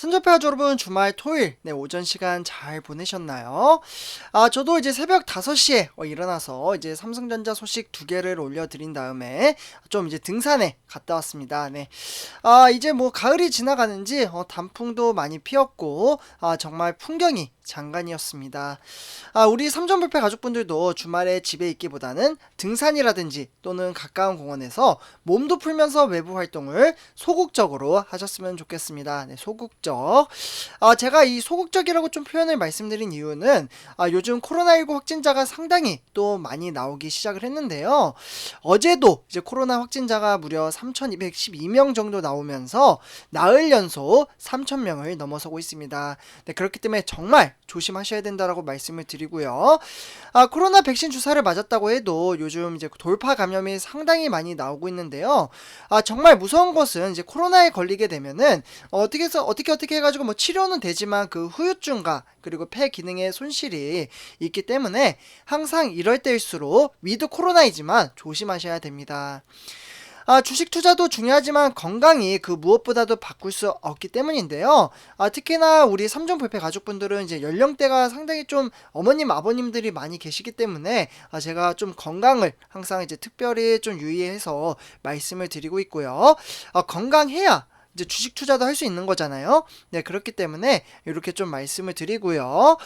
선접해가 여러분 주말 토요일 네, 오전 시간 잘 보내셨나요? 아 저도 이제 새벽 5시에 어, 일어나서 이제 삼성전자 소식 두 개를 올려드린 다음에 좀 이제 등산에 갔다 왔습니다. 네. 아 이제 뭐 가을이 지나가는지 어, 단풍도 많이 피었고 아 정말 풍경이 장관이었습니다. 아, 우리 삼전불패 가족분들도 주말에 집에 있기보다는 등산이라든지 또는 가까운 공원에서 몸도 풀면서 외부 활동을 소극적으로 하셨으면 좋겠습니다. 네, 소극적. 아, 제가 이 소극적이라고 좀 표현을 말씀드린 이유는 아, 요즘 코로나19 확진자가 상당히 또 많이 나오기 시작을 했는데요. 어제도 이제 코로나 확진자가 무려 3,212명 정도 나오면서 나흘 연속 3,000명을 넘어서고 있습니다. 네, 그렇기 때문에 정말 조심하셔야 된다라고 말씀을 드리고요. 아, 코로나 백신 주사를 맞았다고 해도 요즘 이제 돌파 감염이 상당히 많이 나오고 있는데요. 아, 정말 무서운 것은 이제 코로나에 걸리게 되면은 어, 어떻게 해서 어떻게 어떻게 해가지고 뭐 치료는 되지만 그 후유증과 그리고 폐 기능의 손실이 있기 때문에 항상 이럴 때일수록 위드 코로나이지만 조심하셔야 됩니다. 아, 주식 투자도 중요하지만 건강이 그 무엇보다도 바꿀 수 없기 때문인데요. 아, 특히나 우리 삼종 불패 가족분들은 이제 연령대가 상당히 좀 어머님, 아버님들이 많이 계시기 때문에 아, 제가 좀 건강을 항상 이제 특별히 좀 유의해서 말씀을 드리고 있고요. 아, 건강해야 이제 주식 투자도 할 수 있는 거잖아요. 네, 그렇기 때문에 이렇게 좀 말씀을 드리고요.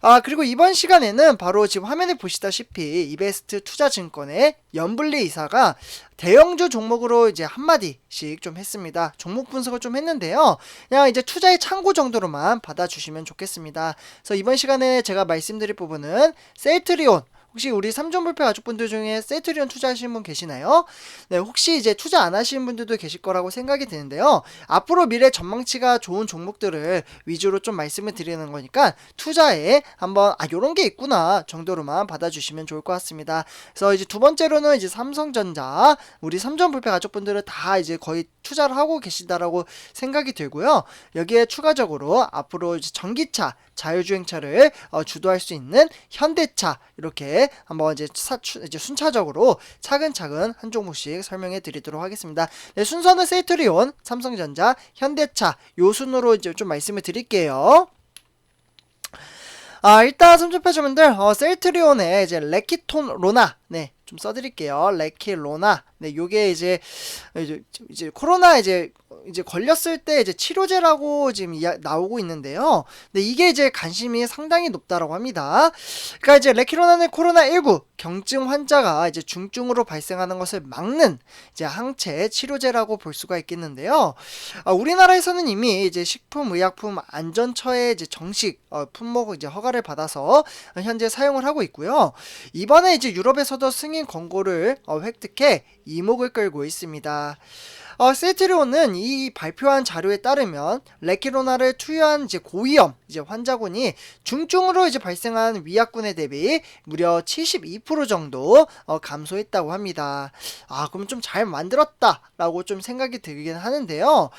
아, 그리고 이번 시간에는 바로 지금 화면에 보시다시피 이베스트 투자증권의 연블리 이사가 대형주 종목으로 이제 한마디씩 좀 했습니다. 종목 분석을 좀 했는데요. 그냥 이제 투자의 참고 정도로만 받아주시면 좋겠습니다. 그래서 이번 시간에 제가 말씀드릴 부분은 셀트리온, 혹시 우리 삼종불패 가족분들 중에 세트리온 투자하시는 분 계시나요? 네, 혹시 이제 투자 안 하시는 분들도 계실 거라고 생각이 드는데요. 앞으로 미래 전망치가 좋은 종목들을 위주로 좀 말씀을 드리는 거니까 투자에 한번 아 요런 게 있구나 정도로만 받아주시면 좋을 것 같습니다. 그래서 이제 두 번째로는 이제 삼성전자 우리 삼종불패 가족분들은 다 이제 거의 투자를 하고 계시다라고 생각이 들고요. 여기에 추가적으로 앞으로 이제 전기차 자율주행 차를 어, 주도할 수 있는 현대차 이렇게 한번 이제, 사, 이제 순차적으로 차근차근 한 종목씩 설명해 드리도록 하겠습니다. 네, 순서는 세트리온, 삼성전자, 현대차 요 순으로 이제 좀 말씀을 드릴게요. 아 일단 삼촌패주분들 어, 셀트리온의 이제 레키톤 로나 네 좀 써드릴게요 레키 로나 네 요게 이제 이제, 이제 코로나 이제 이제 걸렸을 때 이제 치료제라고 지금 이야, 나오고 있는데요. 근데 이게 이제 관심이 상당히 높다라고 합니다. 그러니까 이제 레키로나는 코로나19 경증 환자가 이제 중증으로 발생하는 것을 막는 이제 항체 치료제라고 볼 수가 있겠는데요. 아, 우리나라에서는 이미 이제 식품의약품 안전처의 이제 정식 어, 품목 이제 허가를 받아서 현재 사용을 하고 있고요. 이번에 이제 유럽에서도 승인 권고를 어, 획득해 이목을 끌고 있습니다. 어, 세트리온은 이 발표한 자료에 따르면 레키로나를 투여한 이제 고위험 이제 환자군이 중증으로 이제 발생한 위약군에 대비 무려 72% 정도 어, 감소했다고 합니다. 아 그럼 좀 잘 만들었다라고 좀 생각이 들긴 하는데요.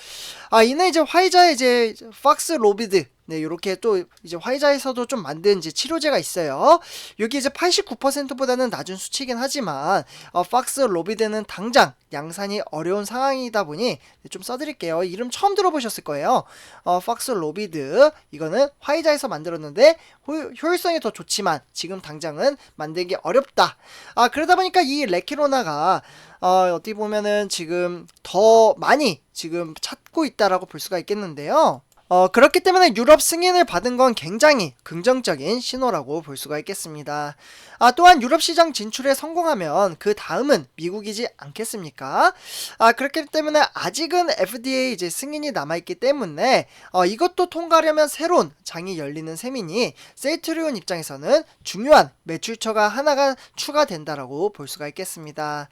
아 이는 이제 화이자의 이제 팍스 로비드 네, 이렇게 또 이제 화이자에서도 좀 만든 이제 치료제가 있어요. 여기 이제 89%보다는 낮은 수치긴 하지만 어, 팍스 로비드는 당장 양산이 어려운 상황이다 보니 좀 써드릴게요. 이름 처음 들어보셨을 거예요. 어, 팍스 로비드 이거는 화이자에서 만들었는데 호, 효율성이 더 좋지만 지금 당장은 만들기 어렵다. 아 그러다 보니까 이 레키로나가 어, 어떻게 보면은 지금 더 많이 지금 찾고 있다라고 볼 수가 있겠는데요. 어, 그렇기 때문에 유럽 승인을 받은 건 굉장히 긍정적인 신호라고 볼 수가 있겠습니다. 아, 또한 유럽 시장 진출에 성공하면 그 다음은 미국이지 않겠습니까? 아, 그렇기 때문에 아직은 FDA 이제 승인이 남아있기 때문에 어, 이것도 통과하려면 새로운 장이 열리는 셈이니 세이트리온 입장에서는 중요한 매출처가 하나가 추가된다라고 볼 수가 있겠습니다.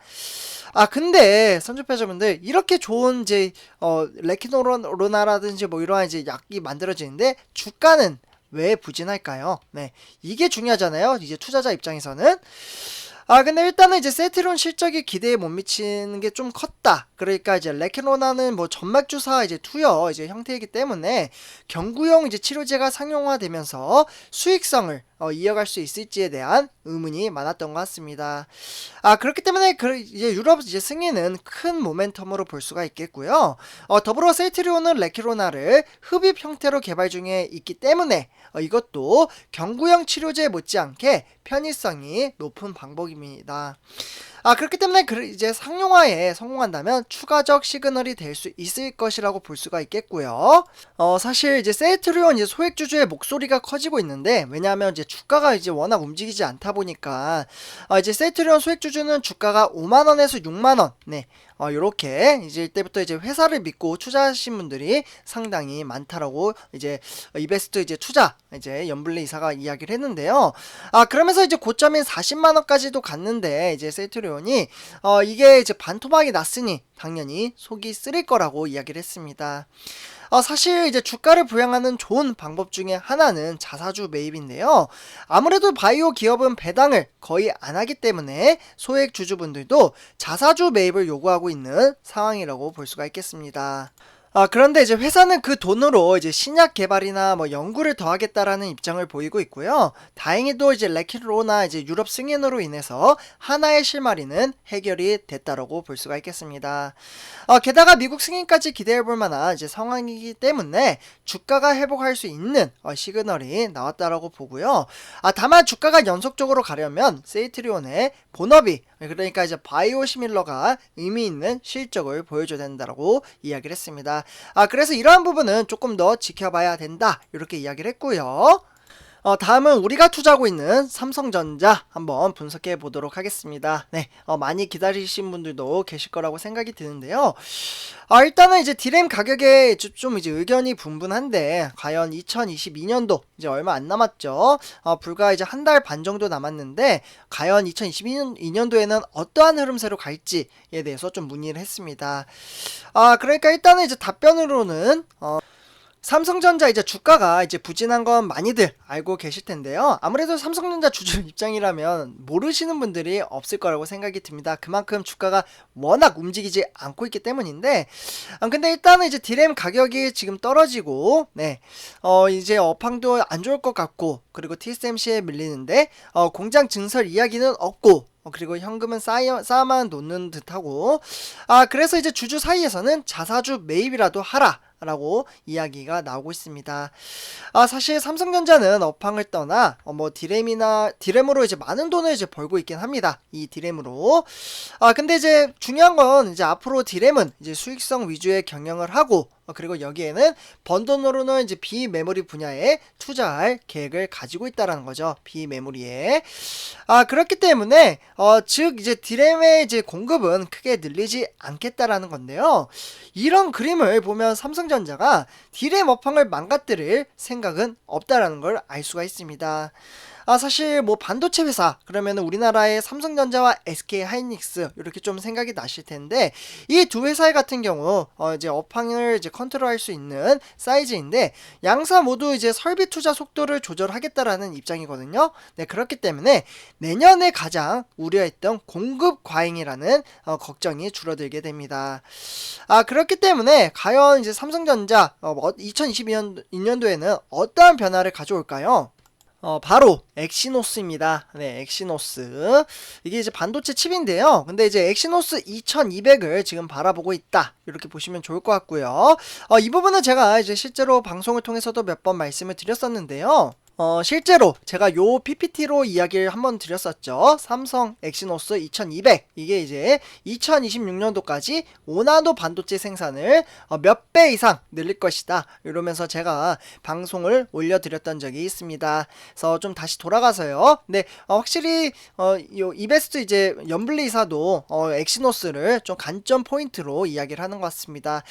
아, 근데 선주패자분들 이렇게 좋은 이제 어, 레키노로나라든지 뭐 이러한 이제 약이 만들어지는데 주가는 왜 부진할까요? 네. 이게 중요하잖아요. 이제 투자자 입장에서는. 아, 근데 일단은 이제 세트론 실적이 기대에 못 미치는 게 좀 컸다. 그러니까 이제 레케로나는 뭐 점막 주사 이제 투여 이제 형태이기 때문에 경구용 이제 치료제가 상용화되면서 수익성을 어, 이어갈 수 있을지에 대한 의문이 많았던 것 같습니다. 아 그렇기 때문에 그 이제 유럽 이제 승인은 큰 모멘텀으로 볼 수가 있겠고요. 어, 더불어 셀트리온은 레키로나를 흡입 형태로 개발 중에 있기 때문에 어, 이것도 경구형 치료제 못지않게 편의성이 높은 방법입니다. 아 그렇기 때문에 그 이제 상용화에 성공한다면 추가적 시그널이 될 수 있을 것이라고 볼 수가 있겠고요. 어 사실 이제 세트리온 이제 소액 주주의 목소리가 커지고 있는데 왜냐하면 이제 주가가 이제 워낙 움직이지 않다 보니까 어, 이제 세트리온 소액 주주는 주가가 5만 원에서 6만 원, 네, 어, 요렇게 이제 이때부터 이제 회사를 믿고 투자하신 분들이 상당히 많다라고 이제 이베스트 이제 투자 이제 연블레 이사가 이야기를 했는데요. 아 그러면서 이제 고점인 40만 원까지도 갔는데 이제 세트리온이 어 이게 이제 반토막이 났으니 당연히 속이 쓰릴 거라고 이야기를 했습니다. 어, 사실 이제 주가를 부양하는 좋은 방법 중에 하나는 자사주 매입인데요. 아무래도 바이오 기업은 배당을 거의 안 하기 때문에 소액 주주분들도 자사주 매입을 요구하고 있는 상황이라고 볼 수가 있겠습니다. 아, 그런데 이제 회사는 그 돈으로 이제 신약 개발이나 뭐 연구를 더 하겠다라는 입장을 보이고 있고요. 다행히도 이제 레키로나 이제 유럽 승인으로 인해서 하나의 실마리는 해결이 됐다라고 볼 수가 있겠습니다. 아, 게다가 미국 승인까지 기대해 볼 만한 이제 상황이기 때문에 주가가 회복할 수 있는 어, 시그널이 나왔다라고 보고요. 아, 다만 주가가 연속적으로 가려면 세이트리온의 본업이 그러니까 이제 바이오 시밀러가 의미 있는 실적을 보여줘야 된다라고 이야기를 했습니다. 아 그래서 이러한 부분은 조금 더 지켜봐야 된다 이렇게 이야기를 했고요. 어, 다음은 우리가 투자하고 있는 삼성전자 한번 분석해 보도록 하겠습니다. 네, 어, 많이 기다리신 분들도 계실 거라고 생각이 드는데요. 아, 일단은 이제 디램 가격에 좀 이제 의견이 분분한데, 과연 2022년도 이제 얼마 안 남았죠? 어, 불과 이제 한 달 반 정도 남았는데, 과연 2022년도에는 어떠한 흐름세로 갈지에 대해서 좀 문의를 했습니다. 아, 그러니까 일단은 이제 답변으로는, 어, 삼성전자 이제 주가가 이제 부진한 건 많이들 알고 계실 텐데요. 아무래도 삼성전자 주주 입장이라면 모르시는 분들이 없을 거라고 생각이 듭니다. 그만큼 주가가 워낙 움직이지 않고 있기 때문인데, 아, 근데 일단은 이제 디램 가격이 지금 떨어지고, 네, 어, 이제 업황도 안 좋을 것 같고, 그리고 TSMC에 밀리는데, 어, 공장 증설 이야기는 없고, 어, 그리고 현금은 쌓여, 쌓아만 놓는 듯하고, 아, 그래서 이제 주주 사이에서는 자사주 매입이라도 하라. 라고 이야기가 나오고 있습니다. 아, 사실 삼성전자는 업황을 떠나 어, 뭐 디램이나 디램으로 이제 많은 돈을 이제 벌고 있긴 합니다. 이 디램으로. 아, 근데 이제 중요한 건 이제 앞으로 디램은 이제 수익성 위주의 경영을 하고 어, 그리고 여기에는 번 돈으로는 이제 비메모리 분야에 투자할 계획을 가지고 있다라는 거죠. 비메모리에. 아, 그렇기 때문에 어, 즉 이제 디램의 이제 공급은 크게 늘리지 않겠다라는 건데요. 이런 그림을 보면 삼성전자가 디램 업황을 망가뜨릴 생각은 없다라는 걸 알 수가 있습니다. 아, 사실 뭐 반도체 회사 그러면 우리나라의 삼성전자와 SK 하이닉스 이렇게 좀 생각이 나실 텐데 이 두 회사 같은 경우 어 이제 업황을 이제 컨트롤할 수 있는 사이즈인데 양사 모두 이제 설비 투자 속도를 조절하겠다라는 입장이거든요. 네, 그렇기 때문에 내년에 가장 우려했던 공급 과잉이라는 어, 걱정이 줄어들게 됩니다. 아, 그렇기 때문에 과연 이제 삼성전자 어, 2022년 2년도에는 어떠한 변화를 가져올까요? 어, 바로 엑시노스입니다. 네, 엑시노스. 이게 이제 반도체 칩인데요. 근데 이제 엑시노스 2200을 지금 바라보고 있다. 이렇게 보시면 좋을 것 같고요. 어, 이 부분은 제가 이제 실제로 방송을 통해서도 몇 번 말씀을 드렸었는데요. 어, 실제로 제가 요 PPT로 이야기를 한번 드렸었죠. 삼성 엑시노스 2200. 이게 이제 2026년도까지 5나노 반도체 생산을 어, 몇배 이상 늘릴 것이다. 이러면서 제가 방송을 올려드렸던 적이 있습니다. 그래서 좀 다시 돌아가서요. 네, 어, 확실히 어, 요 이베스트 이제 연블리사도 어, 엑시노스를 좀 관점 포인트로 이야기를 하는 것 같습니다.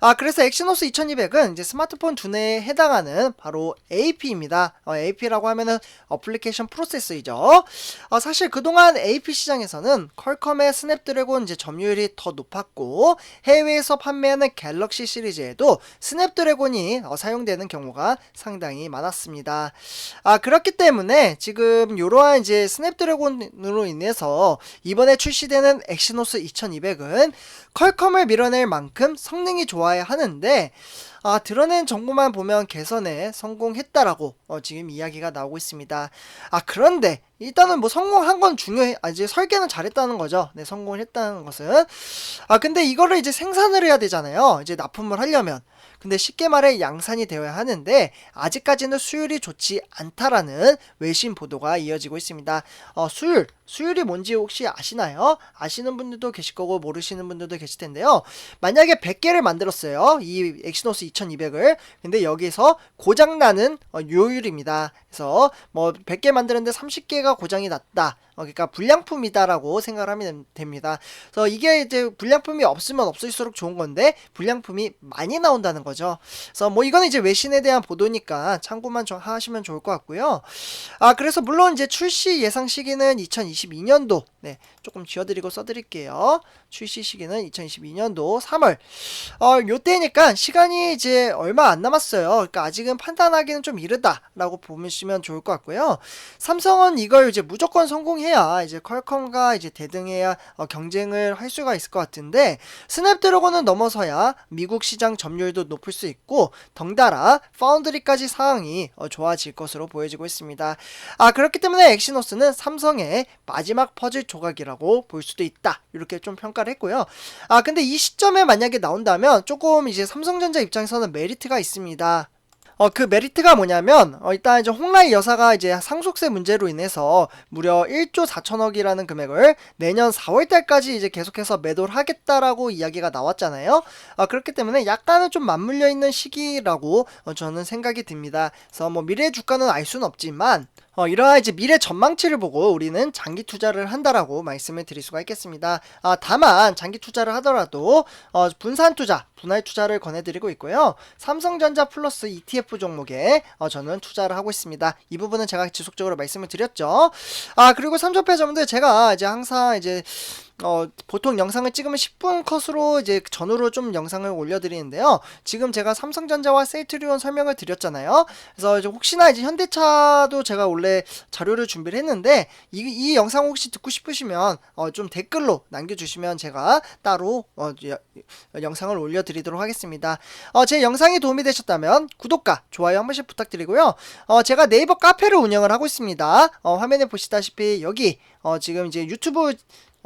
아, 그래서 엑시노스 2200은 이제 스마트폰 두뇌에 해당하는 바로 AP입니다. 어, AP라고 하면은 어플리케이션 프로세스이죠. 어, 사실 그동안 AP 시장에서는 퀄컴의 스냅드래곤 이제 점유율이 더 높았고 해외에서 판매하는 갤럭시 시리즈에도 스냅드래곤이 어, 사용되는 경우가 상당히 많았습니다. 아 그렇기 때문에 지금 이러한 이제 스냅드래곤으로 인해서 이번에 출시되는 엑시노스 2200은 퀄컴을 밀어낼 만큼 성능이 좋아야 하는데 아, 드러낸 정보만 보면 개선에 성공했다라고 어, 지금 이야기가 나오고 있습니다. 아, 그런데 일단은 뭐 성공한 건 중요해. 아, 이제 설계는 잘했다는 거죠. 네, 성공을 했다는 것은. 아, 근데 이거를 이제 생산을 해야 되잖아요. 이제 납품을 하려면. 근데 쉽게 말해 양산이 되어야 하는데 아직까지는 수율이 좋지 않다라는 외신 보도가 이어지고 있습니다. 어, 수율, 수율이 뭔지 혹시 아시나요? 아시는 분들도 계실 거고 모르시는 분들도 계실 텐데요. 만약에 100개를 만들었어요. 이 엑시노스 2200을. 근데 여기서 고장나는 어, 요율입니다. 그래서 뭐 100개 만드는데 30개가 고장이 났다. 어, 그러니까 불량품이다라고 생각을 하면 됩니다. 그래서 이게 이제 불량품이 없으면 없을수록 좋은 건데 불량품이 많이 나온다는 거죠. 그래서 뭐 이거는 이제 외신에 대한 보도니까 참고만 좀 하시면 좋을 것 같고요. 아 그래서 물론 이제 출시 예상 시기는 2022년도 네 조금 지워드리고 써드릴게요. 출시 시기는 2022년도 3월. 어 요때니까 시간이 이제 얼마 안 남았어요. 그러니까 아직은 판단하기는 좀 이르다라고 보시면 좋을 것 같고요. 삼성은 이걸 이제 무조건 성공해 야 이제 퀄컴과 이제 대등해야 어, 경쟁을 할 수가 있을 것 같은데 스냅드래곤은 넘어서야 미국 시장 점유율도 높을 수 있고 덩달아 파운드리까지 상황이 어, 좋아질 것으로 보여지고 있습니다. 아 그렇기 때문에 엑시노스는 삼성의 마지막 퍼즐 조각이라고 볼 수도 있다. 이렇게 좀 평가를 했고요. 아 근데 이 시점에 만약에 나온다면 조금 이제 삼성전자 입장에서는 메리트가 있습니다. 어, 그 메리트가 뭐냐면, 어, 일단 이제 홍라이 여사가 이제 상속세 문제로 인해서 무려 1조 4천억이라는 금액을 내년 4월달까지 이제 계속해서 매도를 하겠다라고 이야기가 나왔잖아요. 어, 그렇기 때문에 약간은 좀 맞물려 있는 시기라고 어, 저는 생각이 듭니다. 그래서 뭐 미래 주가는 알 수는 없지만, 어, 이러한 이제 미래 전망치를 보고 우리는 장기 투자를 한다라고 말씀을 드릴 수가 있겠습니다. 아, 다만 장기 투자를 하더라도 어, 분산 투자, 분할 투자를 권해드리고 있고요. 삼성전자 플러스 ETF 종목에 어, 저는 투자를 하고 있습니다. 이 부분은 제가 지속적으로 말씀을 드렸죠. 아 그리고 삼조패자분들 제가 이제 항상 이제 어, 보통 영상을 찍으면 10분 컷으로 이제 전후로 좀 영상을 올려드리는데요. 지금 제가 삼성전자와 셀트리온 설명을 드렸잖아요. 그래서 이제 혹시나 이제 현대차도 제가 원래 자료를 준비를 했는데 이, 이 영상 혹시 듣고 싶으시면 어, 좀 댓글로 남겨주시면 제가 따로 어, 여- 영상을 올려드리도록 하겠습니다. 어, 제 영상이 도움이 되셨다면 구독과 좋아요 한 번씩 부탁드리고요. 어, 제가 네이버 카페를 운영을 하고 있습니다. 어, 화면에 보시다시피 여기 어, 지금 이제 유튜브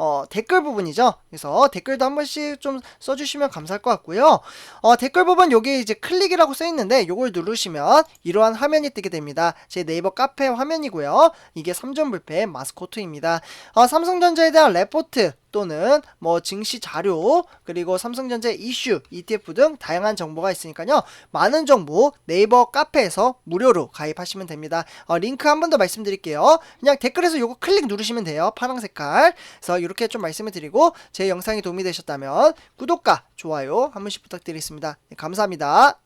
어, 댓글 부분이죠. 그래서 댓글도 한 번씩 좀 써주시면 감사할 것 같고요. 어, 댓글 부분 여기 이제 클릭이라고 써 있는데 이걸 누르시면 이러한 화면이 뜨게 됩니다. 제 네이버 카페 화면이고요. 이게 3점 불펜 마스코트입니다. 어, 삼성전자에 대한 레포트 또는 뭐 증시 자료 그리고 삼성전자 이슈 ETF 등 다양한 정보가 있으니까요. 많은 정보 네이버 카페에서 무료로 가입하시면 됩니다. 어, 링크 한 번 더 말씀드릴게요. 그냥 댓글에서 요거 클릭 누르시면 돼요. 파랑 색깔. 그래서 이렇게 좀 말씀을 드리고 제 영상이 도움이 되셨다면 구독과 좋아요 한 번씩 부탁드리겠습니다. 네, 감사합니다